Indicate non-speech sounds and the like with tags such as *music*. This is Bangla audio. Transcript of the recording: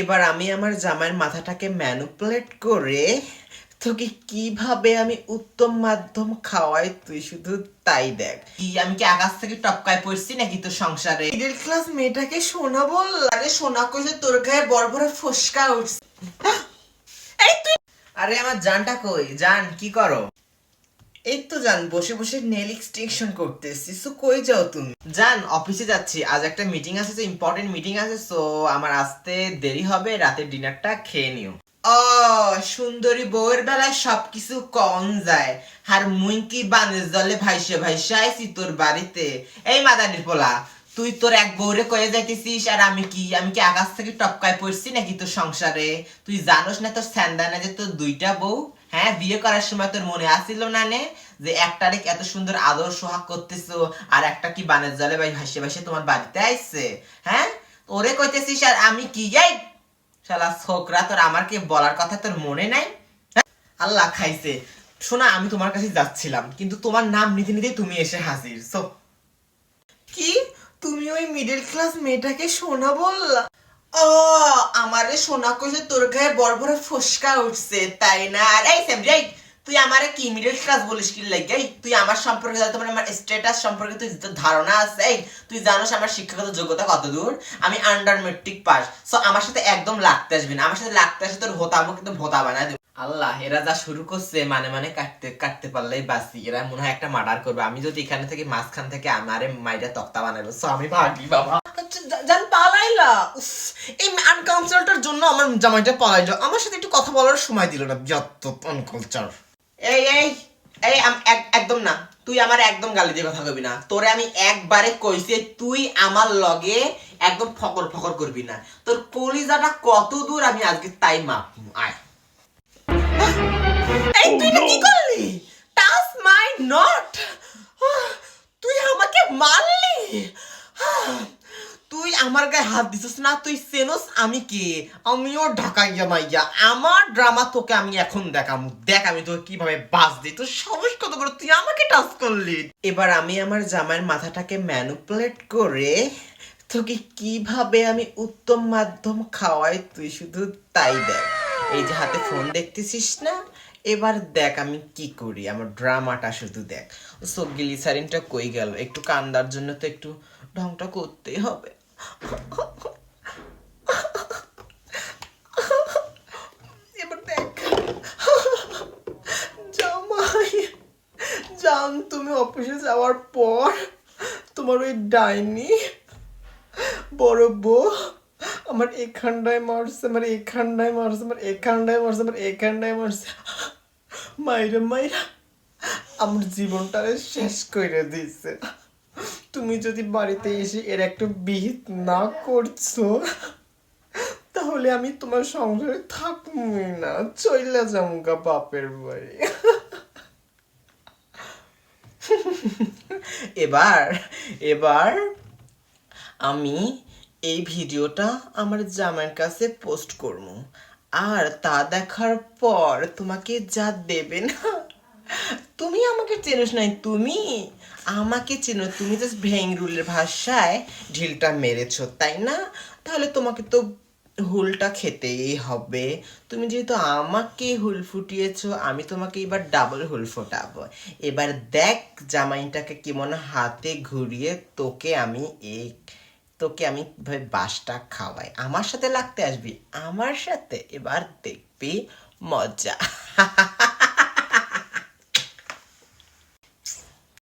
এবার আমি আমার জামাইয়ের মাথাটাকে ম্যানুপুলেট করে তোকে কীভাবে আমি উত্তম মাধ্যম খাওয়াই তুই শুধু তাই দেখ। কি আমি কি আকাশ থেকে টপকায় পড়ছি নাকি তোর সংসারে? মিডল ক্লাস মেয়েটাকে সোনা বল। আরে সোনা কইছে তোর গায়ে বড় বড় ফসকা উঠছে। এই তুই আরে আমার জানটা কই? জান কি করো? এই তো জান বসে বসে নেল এক্সটেনশন করতেছি সো কই যাও তুমি? জান অফিসে যাচ্ছি আজ একটা মিটিং আছে তো ইম্পর্টেন্ট মিটিং আছে সো আমার আসতে দেরি হবে রাতের ডিনারটা খেয়ে নিও। ও সুন্দরী বউয়ের বেলায় সবকিছু কম যায় আর মুই কি বানের জলে ভাইসে ভাইসে আইছি তোর বাড়িতে। এই মাদানির পোলা তুই তোর এক বউরে কয়ে যাইতেছিস আর আমি কি আমি কি আকাশ থেকে টপকায় পড়ছি নাকি তোর সংসারে? তুই জানোস না তোর স্যান্দানা যে তোর দুইটা বউ? হ্যাঁ বিয়ে করার সময় তোর মনে আসিল না নে? যে একটারে এত সুন্দর আদর সোহাগ করতেছো, আর একটা কি বানের জলে ভাই ভাসে ভাসে তোমার বাড়িতে আইছে? হ্যাঁ? ওরে কইতেছিস, আর আমি কি যাই? শালা ছোকরা, তোর আমার কি বলার কথা তোর মনে নাই? হ্যাঁ? আল্লাহ খাইছে। শোনা, আমি তোমার কাছে যাচ্ছিলাম, কিন্তু তোমার নাম নিতে নিতেই তুমি এসে হাজির সো কি? তুমি ওই মিডল ক্লাস মেয়েটাকে সোনা বললা? ও, আমারে সোনা কইছে তোর গায়ে বড় বড় ফসকা উঠছে, তাই না? আর এই সেম রাইট তুই আমারে কি মিডল ক্লাস বলিস কি লাগে? তুই আমার সম্পর্কে জানতে মানে আমার স্ট্যাটাস সম্পর্কে তুই যে ধারণা আছে, এই, তুই জানোস আমার শিক্ষাগত যোগ্যতা কত দূর আমি আন্ডার মেট্রিক পাস সো আমার সাথে একদম লাগতে আসবি না, আমার সাথে লাগতে আসে তোর হোতামো কিন্তু ভোতা দেব। আল্লাহ এরা যা শুরু করছে মানে মানে কাটতে কাটতে পারলেই বাসি এরা মনে হয় একটা মার্ডার করবে। আমি যদি এখানে থেকে মাঝখান থেকে আমারে মাইরা তক্তা বানাবো সো আমি ভাগি বাবা। জান পালাইলা? এই আনকালচারটার জন্য আমার জামাইটা পালাইলো। আমার সাথে একটু কথা বলার সময় দিল না যত আনকালচার এই এই এই একদম না। তুই আমার একদম গালি দিয়ে কথা কবি না। তোরে আমি একবারে কইছি তুই আমার লগে একদম ফকর ফকর করবি না। তোর কলিজাটা কত দূর আমি আজকে তাই মাপ আয়। এই তুই কি করলি? টাচ মাই নট তুই আমাকে মারলি? তুই আমার গায়ে হাত দিছিস না? তুই সেনস আমি কে? আমিও ঢাকাইয়া মাইয়া। আমার ড্রামা তোকে আমি এখন দেখাম। দেখ আমি তোকে কীভাবে বাস দিই। তোর সাহস কত বড় তুই আমাকে টাচ করলি। এবার আমি আমার জামাইয়ের মাথাটাকে ম্যানুপুলেট করে তোকে কীভাবে আমি উত্তম মাধ্যম খাওয়াই তুই শুধু তাই দেখ। এই যে হাতে ফোন দেখতেছিস না? এবার দেখ আমি কি করি, আমার ড্রামাটা শুধু দেখ। সো গ্লিসারিনটা কই গেল? একটু কান্দার জন্য তো একটু ঢংটা করতেই হবে। এবার দেখ। জামাই, জান, তুমি অফিসে যাওয়ার পর তোমার ওই ডাইনি, বড় বউ আমার এখানটায় মারছে, আমার এখানটায় মারছে, আমার এখানটায় মারছে, আমার এখানটায় মারছে। মাইরা মাইরা, আমার জীবনটারে শেষ করে দিয়েছে তুমি যদি বাড়িতে এসে এর একটা বিহিত না করছ, তাহলে আমি তোমার সংসারে থাকবই না। চইলা যামগা বাপের বাড়ি। এবার এবার আমি এই ভিডিওটা আমার জামাইয়ের কাছে পোস্ট করব। আর তা দেখার পর তোমাকে যা দেবে না, তুমি আমাকে চেনোস নাই, তুমি আমাকে চেনো, তুমি জাস্ট ভেংরুলের ভাষায় ঢিলটা মেরেছো, তাই না? তাহলে তোমাকে তো হুলটা খেতেই হবে। তুমি যেহেতু আমাকে হুল ফুটিয়েছ, আমি তোমাকে এবার ডাবল হুল ফোটাবো। এবার দেখ জামাইটাকে কেমন হাতে ঘুরিয়ে তোকে আমি এই তোকে আমি ভাই বাসটা খাওয়াই। আমার সাথে লাগতে আসবি আমার সাথে। এবার দেখবি মজা। *laughs*